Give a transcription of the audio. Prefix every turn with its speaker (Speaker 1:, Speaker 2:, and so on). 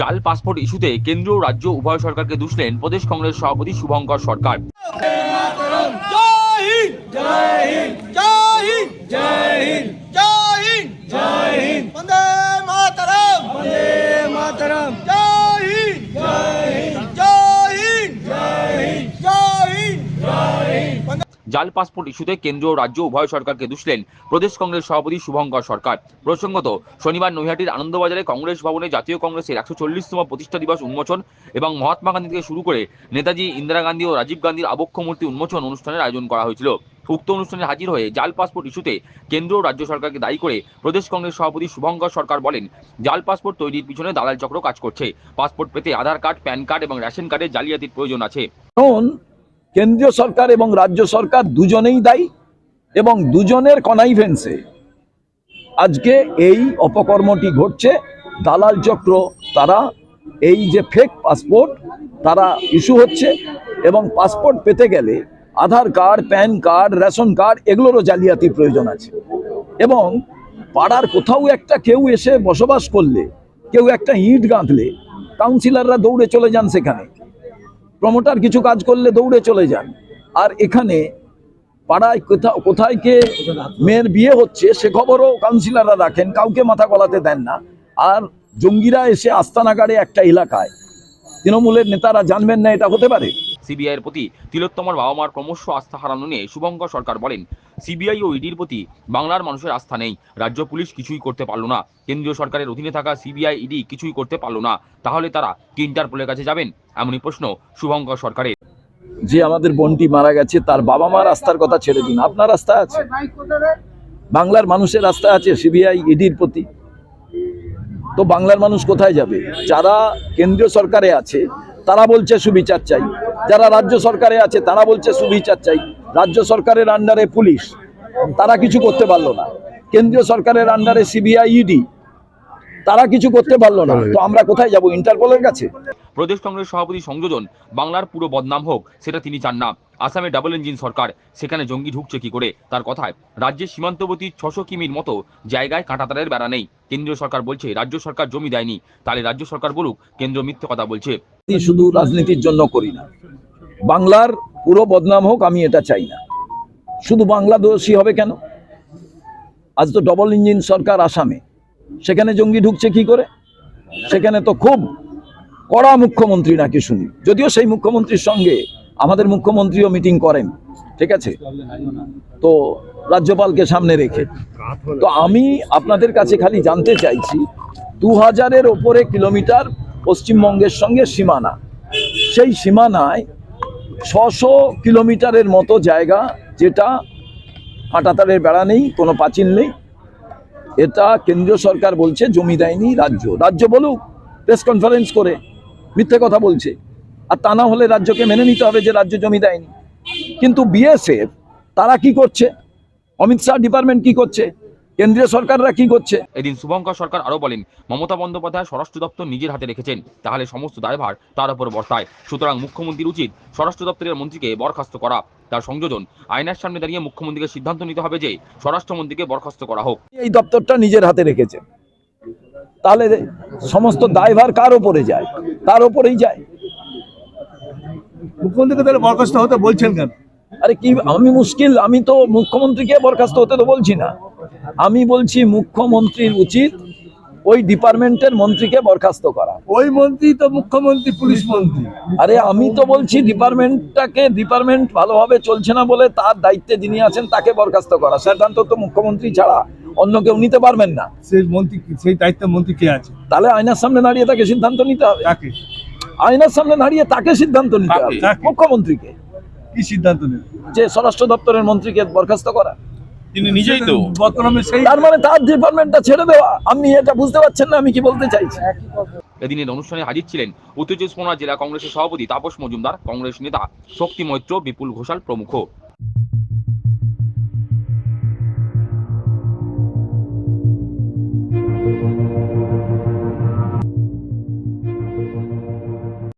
Speaker 1: জাল পাসপোর্ট ইস্যুতে কেন্দ্র রাজ্য উভয় সরকারকে দুষলেন প্রদেশ কংগ্রেস সভাপতি শুভঙ্কর সরকার। জাল পাসপোর্ট ইস্যুতে কেন্দ্র ও রাজ্য উভয় সরকারকে দুষলেন প্রদেশ কংগ্রেস সভাপতি শুভঙ্কর সরকার। প্রসঙ্গত, শনিবার নৈহাটির আনন্দবাজারে কংগ্রেস ভবনে জাতীয় কংগ্রেসের একশো চল্লিশতম প্রতিষ্ঠা দিবস উন্মোচন এবং মহাত্মা গান্ধী থেকে শুরু করে নেতাজি ইন্দিরা গান্ধী ও রাজীব গান্ধীর আবক্ষ মূর্তি উন্মোচন অনুষ্ঠানের আয়োজন করা হয়েছিল। উক্ত অনুষ্ঠানে হাজির হয়ে জাল পাসপোর্ট ইস্যুতে কেন্দ্র ও রাজ্য সরকারকে দায়ী করে প্রদেশ কংগ্রেস সভাপতি শুভঙ্কর সরকার বলেন, জাল পাসপোর্ট তৈরির পিছনে দালাল চক্র কাজ করছে। পাসপোর্ট পেতে আধার কার্ড, প্যান কার্ড এবং রেশন কার্ডের জালিয়াতির প্রয়োজন আছে।
Speaker 2: কেন্দ্রীয় সরকার এবং রাজ্য সরকার দুজনেই দায়ী এবং দুজনের কনাইভেন্সে আজকে এই অপকর্মটি ঘটছে, দালাল চক্র, তারা এই যে ফেক পাসপোর্ট তারা ইস্যু হচ্ছে এবং পাসপোর্ট পেতে গেলে Aadhaar card, PAN card, ration card এগুলোরও জালিয়াতি প্রয়োজন আছে। এবং পাড়ার কোথাও একটা কেউ এসে বসবাস করলে, কেউ একটা ইট গাঁথলে কাউন্সিলররা দৌড়ে চলে যান সেখানে। প্রমোটার কিছু কাজ করলে দৌড়ে চলে যান। আর এখানে পাড়ায় কোথাও, কোথায় কে মেয়ের বিয়ে হচ্ছে সে খবরও কাউন্সিলাররা রাখেন, কাউকে মাথা গলাতে দেন না। আর জঙ্গিরা এসে আস্তানাগারে একটা এলাকায়। তৃণমূলের নেতারা জানবেন না এটা হতে পারে?
Speaker 1: সিবিআইয়ের প্রতি তিলোত্তমার বাবা মার ক্রমশ আস্থা হারানো নিয়ে শুভঙ্কর সরকার বলেন সিবিআই ও ইডির প্রতি বাংলার মানুষের আস্থা নেই। রাজ্য পুলিশ কিছুই করতে পারল না। কেন্দ্রীয় সরকারের অধীনে থাকা সিবিআই, ইডি কিছুই করতে পারল না। তাহলে তারা কি ইন্টারপোলের কাছে যাবেন? এমনই প্রশ্ন শুভঙ্কর সরকারের।
Speaker 2: যে আমাদের বোনটি মারা গেছে, তার বাবা মার আস্থার কথা ছেড়ে দিন। আপনার আস্থা আছে? বাংলার মানুষের রাস্তা আছে সিবিআই, ইডির প্রতি? তো বাংলার মানুষ কোথায় যাবে? যারা কেন্দ্রীয় সরকারে আছে, তারা বলছে সুবিচার চাই। যারা রাজ্য সরকারে আছে, তারা বলছে সুবিচার চাই। রাজ্য সরকারের আন্ডারে পুলিশ। তারা কিছু করতে পারল না। কেন্দ্রীয় সরকারের আন্ডারে সিবিআই ইডি তারা কিছু করতে পারল না। তো আমরা কোথায় যাব? ইন্টারপোলের কাছে?
Speaker 1: প্রদেশ কংগ্রেস সভাপতি সংযোজন, বাংলার পুরো বদনাম হোক, সেটা তিনি চান না। আসামে ডাবল ইঞ্জিন সরকার, সেখানে জঙ্গি ঢুকছে কি করে? তার কথায়, রাজ্যের সীমান্তবর্তী ছশো কিমির মতো জায়গায় কাঁটাতারের বেড়া নেই। কেন্দ্রীয় সরকার বলছে, রাজ্য সরকার জমি দেয়নি। তাহলে রাজ্য সরকার বলুক, কেন্দ্র মিথ্যে কথা বলছে।
Speaker 2: রাজনীতি শুধু রাজনীতির জন্য করি না। বাংলার পুরো বদনাম হোক, আমি এটা চাই না। শুধু বাংলা দোষী হবে কেন? আজ তো ডবল ইঞ্জিন সরকার আসামে। সেখানে জঙ্গি ঢুকছে কি করে? সেখানে তো খুব কড়া মুখ্যমন্ত্রী নাকি শুনি। যদিও সেই মুখ্যমন্ত্রীর সঙ্গে আমাদের মুখ্যমন্ত্রীও মিটিং করেন, ঠিক আছে? তো রাজ্যপালকে সামনে রেখে। তো আমি আপনাদের কাছে খালি জানতে চাইছি, দু হাজারের ওপরে কিলোমিটার পশ্চিমবঙ্গের সঙ্গে সীমানা। সেই সীমানায় ছশো কিলোমিটারের মতো জায়গা যেটা কাঁটাতারের বেড়া নেই, কোনো পাঁচিল নেই। এটা কেন্দ্রীয় সরকার বলছে জমি দেয়নি রাজ্য। রাজ্য বলুক প্রেস কনফারেন্স করে, মিথ্যে কথা বলছে। আর তা না হলে রাজ্যকে মেনে নিতে হবে যে রাজ্য জমি দেয়নি। কিন্তু বিএসএফ তারা কি করছে? অমিত শাহ ডিপার্টমেন্ট কি করছে? কেন্দ্রীয় সরকাররা কি করছে?
Speaker 1: এদিন শুভঙ্কর সরকার আরও বলেন মমতা বন্দ্যোপাধ্যায় স্বরাষ্ট্র দপ্তর নিজের হাতে রেখেছেন তাহলে সমস্ত দায়ভার তার উপর বর্তায়। সুতরাং মুখ্যমন্ত্রীর উচিত স্বরাষ্ট্র দপ্তরের মন্ত্রীকে বরখাস্ত করা। তার সংযোজন আইনের সামনে দাঁড়িয়ে মুখ্যমন্ত্রীকে সিদ্ধান্ত নিতে হবে যে স্বরাষ্ট্রমন্ত্রীকে বরখাস্ত করা হোক।
Speaker 2: এই দপ্তরটা নিজের হাতে রেখেছে। তাহলে সমস্ত দায়ভার কার ওপরে যায়? তার ওপরেই যায়?
Speaker 3: মুখ্যমন্ত্রীকে তাহলে বরখাস্ত হতে বলছেন কেন?
Speaker 2: আরে কি আমি মুশকিল আমি তো মুখ্যমন্ত্রীকে বরখাস্ত হতে তো বলছি না। আমি বলছি মুখ্যমন্ত্রীর উচিত ওই ডিপার্টমেন্টের মন্ত্রীকে বরখাস্ত করা।
Speaker 3: ওই মন্ত্রী তো মুখ্যমন্ত্রী পুলিশ মন্ত্রী।
Speaker 2: আরে আমি তো বলছি ডিপার্টমেন্টটাকে ডিপার্টমেন্ট ভালোভাবে চলছে না বলে তার দায়িত্বে যিনি আছেন তাকে বরখাস্ত করা। সিদ্ধান্ত তো মুখ্যমন্ত্রী ছাড়া অন্য কেউ নিতে পারবেন না।
Speaker 3: সেই মন্ত্রী সেই দায়িত্বের মন্ত্রী কে আছে?
Speaker 2: তাহলে আয়নার সামনে দাঁড়িয়ে তাকে সিদ্ধান্ত নিতে হবে। আয়নার সামনে দাঁড়িয়ে তাকে সিদ্ধান্ত নিতে হবে? মুখ্যমন্ত্রীকে।
Speaker 3: কি সিদ্ধান্ত নেন
Speaker 2: যে স্বরাষ্ট্র দপ্তরের মন্ত্রীকে বরখাস্ত করা।
Speaker 4: তিনি নিজেই তো।
Speaker 3: বর্তমানে সেই
Speaker 2: তার মানে তার ডিপার্টমেন্টটা ছেড়ে দেওয়া। আপনি এটা বুঝতে পারছেন না আমি কি বলতে চাইছি?
Speaker 1: এদিনের অনুষ্ঠানে হাজির ছিলেন উত্তর চব্বিশ পরগনা জেলা কংগ্রেসের সভাপতি তাপস মজুমদার কংগ্রেস নেতা শক্তি মৈত্র বিপুল ঘোষাল প্রমুখ।